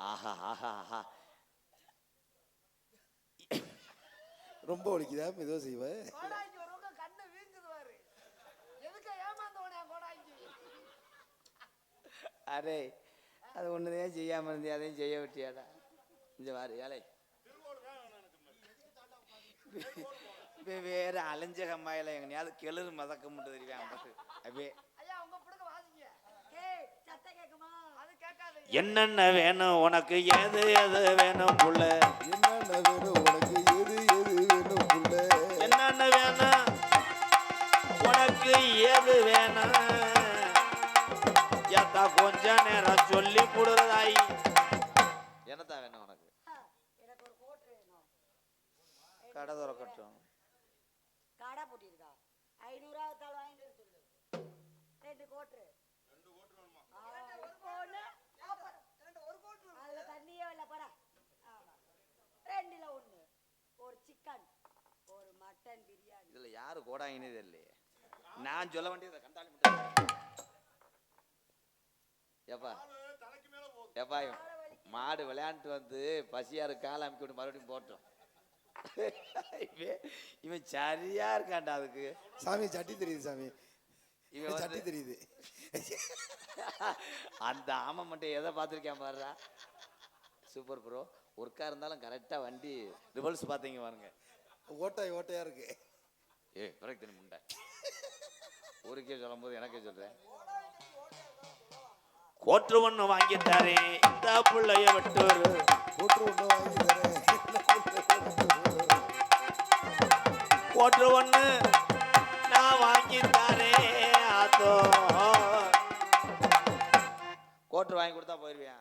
ஆஹா ஆஹா ஆஹா ரொம்ப ஒழிக்குதா மெதுவாக கோடாங்கி அரே அது ஒன்றுதான் செய்யாமல் இருந்தே அதையும் செய்ய விட்டியாடா இந்த வாரு ஏழை இப்போ வேற அலைஞ்ச கம்மாயில எங்கனையாவது கெளுரு மதக்க மட்டும் தெரியும் அப்படியே என்னென்ன வேணும் உனக்கு எது எது வேணும் புள்ள? என்னென்ன வேணும் உனக்கு எது எது வேணும் புள்ள? என்னென்ன வேணும் உனக்கு எது வேணும்? ஏத்தா கொஞ்ச நேரம் சொல்லி கொடுறதாய். என்னத்தான் வேணும் உனக்கு? எனக்கு ஒரு கோட் திறக்கட்டும். கடை போட்டிருக்கா ஐநூறுவா தாள் வாங்கிட்டு வர சொல்லு. ரெண்டு கோட்டு. ரெண்டு கோட்டு வேணுமா? இதுல யாரு கோடாயினே தெரியலையே. நான் சொல்ல வேண்டியதை கண்டாளி ஏப்பா ஏப்பா மாடு விளையாண்டுட்டு வந்து பசியா இருக்கு கால அமைக்க விட்டு மறுபடியும் போட்டோம். இவன் இவன் சரியா இருக்கான்டா அதுக்கு. சாமி சட்டி தெரியுது சாமி. இவன் சட்டி தெரியுது. அந்த ஆமை மட்டும் எதை பார்த்துருக்கேன் பாருடா. சூப்பர் ப்ரோ ஒர்க்கா இருந்தாலும் கரெக்டா வண்டி ரிவல்ஸ் பார்த்தீங்க பாருங்க. ஓட்டாய் ஓட்டையா இருக்கு? ஏய் பிரேக் தண்ணி முண்டை. ஊருக்கே சொல்லும் போது எனக்கே சொல்றேன். கோற்று ஒண்ணு வாங்கி தரேன் இந்த புள்ளைய விட்டு ஓட்டு ஒன்று வாங்கி தரேன் கோற்று ஒண்ணு நான் வாங்கி தரேன் அதோ. கோற்று வாங்கி கொடுத்தா போயிருவியா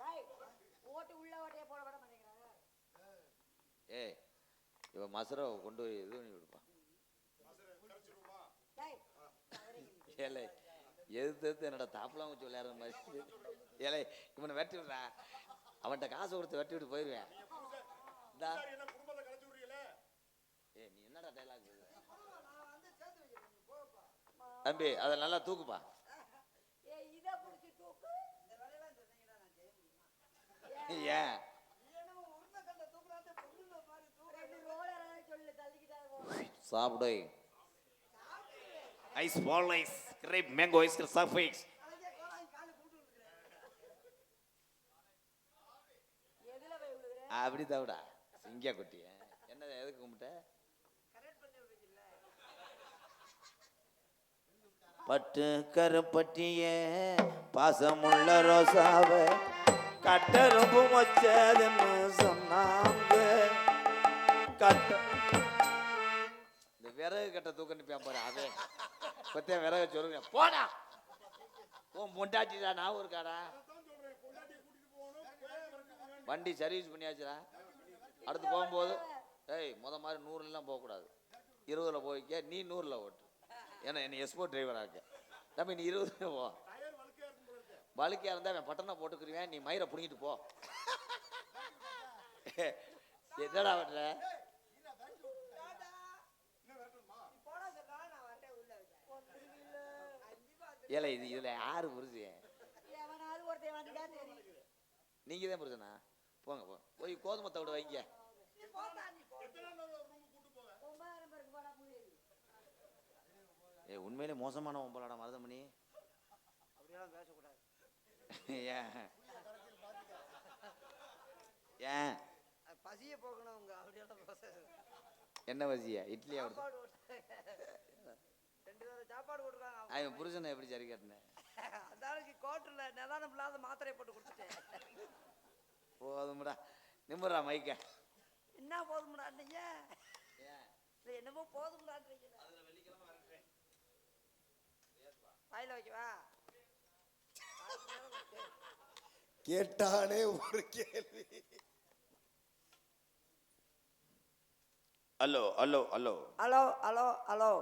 டேய், ஓட்டு உள்ள ஓட்டையே போட விட மாட்டேங்கிறாங்க ஏய் இவ மசரை கொண்டு போய் இது பண்ணி விடுப்பா டேய், ஏலே எதிர்த்து எதிர்த்து என்னோட தாப்பலாம் வச்சு விளையாடுற மாதிரி. ஏலே இவனை வெட்டி விடுறா. அவன்கிட்ட காசு கொடுத்து வெட்டி விட்டு போயிருவேன். இந்தா. ஏய் நீ என்னடா டைலாக் தம்பி அதை நல்லா தூக்குப்பா. ஏன் ரெண்டு ரோலரை சொல்லு தள்ளிக்கிட்டா போகும் சாப்பிடு. ஐஸ் பால் ஐஸ் கிரேப் மேங்கோ ஐஸ் போய் விழுகுற அப்படி தவிடா சிங்க குட்டிய என்ன எதுக்கு கும்பிட்ட? பட்டு கருப்பட்டிய பாசமுள்ள ரோசாவ கட்டரும்பு வச்சதுன்னு சொன்னாங்க. கட்ட பத்தியா விறகு சொல்லுங்க. போடா. உன் தான் நான் இருக்காடா வண்டி சர்வீஸ் பண்ணியாச்சுடா. அடுத்து போகும்போது ஏய் முத மாதிரி நூறுலாம் போகக்கூடாது. இருபதுல போய்க்க நீ நூறுல ஓட்டு. ஏன்னா என்னை எஸ்போ டிரைவராக இருக்க தம்பி நீ இருபதுல போ. வழுக்கையா இருந்தால் அவன் பட்டனை போட்டுக்கிருவேன் நீ மயிரை புடிங்கிட்டு போ. என்னடா பண்ணுற ஏல இது இதுல யாரு புரிஞ்சு எவனாவது ஒருத்தன் வந்துட்டா தெரியும் நீங்க தான் புரிஞ்சனா போங்க போ போய் கோதுமை தவிட வைங்க. ஏ உண்மையிலே மோசமான ஒம்பலாடா மருதமணி. அப்படியெல்லாம் பேசக்கூடாது. ஏன்? ஏன் அது பசியை போக்கணும் உங்க அப்படியெல்லாம் என்ன வசியா இட்லி அவரு சாப்பாடு போட்டுருக்காங்க அவன் புருஷனை எப்படி சரி கட்டினேன் அந்த ஆளுக்கு கோட்டில் நிதானம் இல்லாத மாத்திரையை போட்டு கொடுத்துட்டேன் போதும்டா. நிம்மறா மைக்க என்ன போதும்டான்றீங்க? இல்லை என்னமோ போதும்டான்றீங்க. வாயில வைக்கவா? கேட்டானே ஒரு கேள்வி. Hello hello hello. Hello hello hello.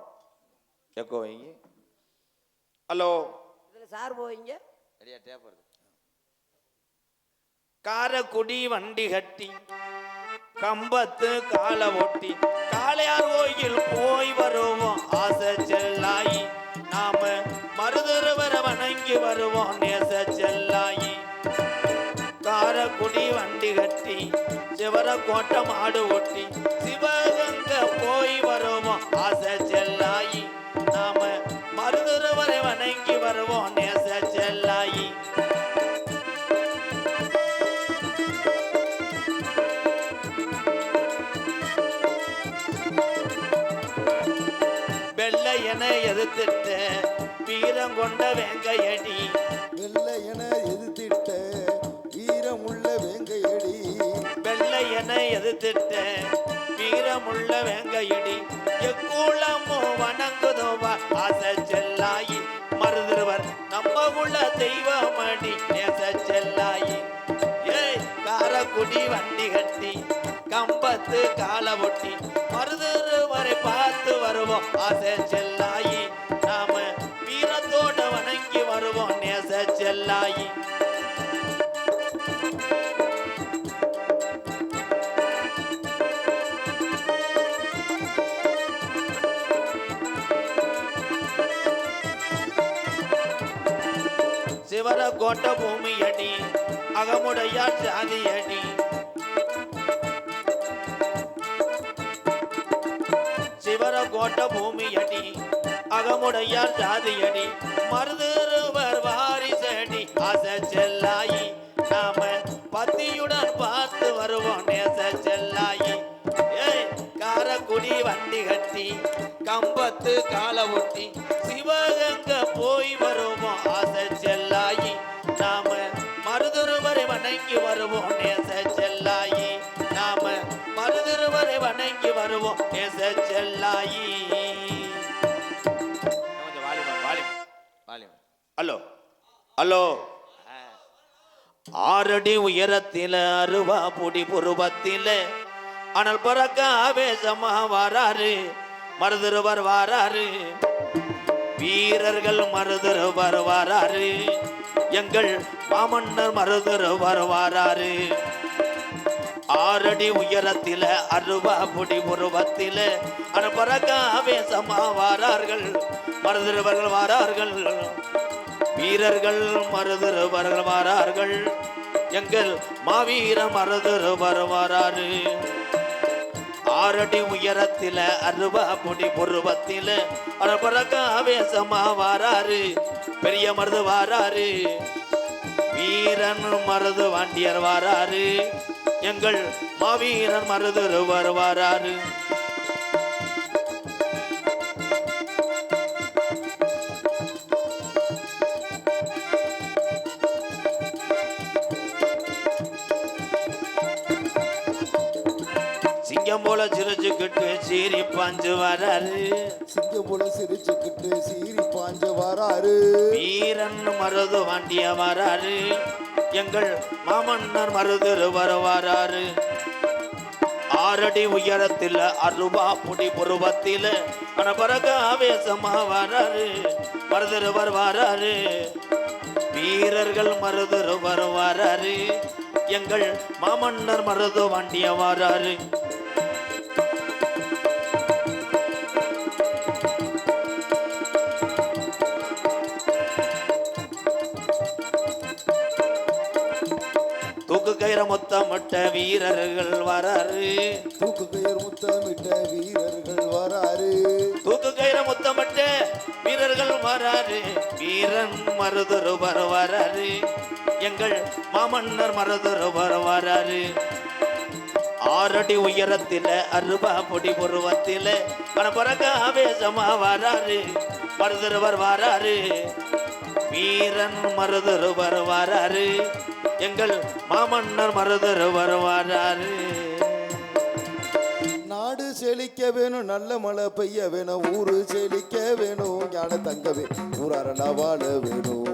செக்கோ வைங்க ஹலோ இதில் சார் போவீங்க? சரியா டேப் வருது. காரக்குடி வண்டி கட்டி கம்பத்து காலை ஒட்டி காளையார் கோயில் போய் வருவோம். ஆசை செல்லாயி நாம மருதருவரை வணங்கி வருவோம். நேச செல்லாயி. காரக்குடி வண்டி கட்டி சிவர கோட்டம் ஆடு ஒட்டி சிவகங்க போய் வருவோம். ஆசை வெள்ளையனை எதிர்த்திட்ட வீரம் கொண்ட வெங்கையடி. வெள்ளையன எதிர்த்திட்ட வீரமுள்ள வேங்கையடி. வெள்ளையனை எதிர்த்திட்ட வீரமுள்ள வெங்கையடி. எக்கூலமோ வணங்குதோவா ஆசை செல்லாயி. மருதுருவர் நம்ம உள்ள தெய்வமடி நேச செல்லாயி. ஏய் காரக்குடி வண்டி கட்டி கம்பத்து கால ஒட்டி. மருதுருவரை பார்த்து வருவோம் ஆசை சிவர கோட்ட பூமி அடி அகமுடையார் சாதி அடி. சிவர கோட்ட பூமி அடி அகமுடையார் சாதி அடி. மருதருவர் வாரிசடி அச செல்லாயி நாம பத்தியுடன் பார்த்து வருவோம் நேச செல்லாயி. ஏய் காரக்குடி வண்டி கட்டி கம்பத்து கால ஒட்டி சிவகங்க வணங்கி வருவோம் செல்லாயி. ஹலோ. ஹலோ. ஆறடி உயரத்தில அருவா புடி புருவத்தில. அனல் பிறக்க ஆவேசமா வாராரு. மருதருவர் வாராரு. வீரர்கள் மருதருவர் வாராரு. எங்கள் மாமன்னர் மருதருவர் வாராரு. ஆறடி உயரத்தில அருவா புடி உருவத்தில. அனல் வாரார்கள் மருதுருவர்கள் வாரார்கள். வீரர்கள் மருதுருவர்கள் வாரார்கள். எங்கள் மாவீர மருதுருவர் வாராரு. ஆறடி உயரத்தில அருவா புடி புருவத்தில அறப்பறக்க ஆவேசமா வாராரு. பெரிய மருது வாராரு. வீரன் மருது வாண்டியர் வாராரு. எங்கள் மாவீரன் மருதுருவர் வாராரு சிங்கம் போல சிரிச்சுக்கிட்டு சீரி பாஞ்சு வராரு சிங்கம் போல சிரிச்சுக்கிட்டு சீறி பாஞ்ச வராரு வீரன் மருது வாண்டிய வராரு எங்கள் மாமன்னர் மருதரு வருவாராரு ஆறடி உயரத்தில் அருவா புடி புருவத்தில் அனபரக ஆவேசமா வராரு மருதரு வருவாராரு வீரர்கள் மருதரு வருவாராரு எங்கள் மாமன்னர் மருது வண்டிய வராரு தூக்கு கயிற மொத்தமிட்ட வீரர்கள் வராரு. தூக்கு கயிறு முத்தமிட்ட வீரர்கள் வராரு. தூக்கு கயிற முத்தமிட்ட வீரர்கள் வராரு. வீரன் மருதொருவர் வராரு. எங்கள் மாமன்னர் மருதொருவர் வராரு. ஆறடி உயரத்தில அருபா பொடி புருவத்தில பரபரக்க ஆவேசமா வராரு. மருதொருவர் வராரு. வீரன் மருதொருவர் வராரு. எங்கள் மாமன்னர் மருதர் வராரு. நாடு செழிக்க வேணும் நல்ல மழை பெய்ய வேணும் ஊரு செழிக்க வேணும் ஞான தங்கவே ஊராரண்டா வாழ வேணும்.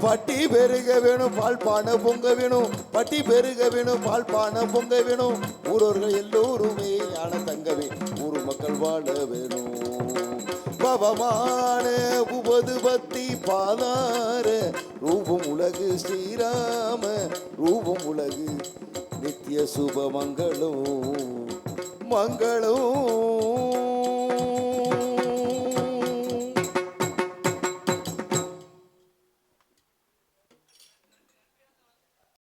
பட்டி பெருக வேணும் பால் பானை பொங்க வேணும். பட்டி பெருக வேணும் பால் பானை பொங்க வேணும். ஊரோர்கள் எல்லோருமே ஞான தங்கவே ஊர் மக்கள் வாழ வேணும். பவமான உபது பத்தி பாதார. ரூபம் உலகு ஸ்ரீராம ரூபம் உலகு நித்திய சுப மங்களம் மங்களம்.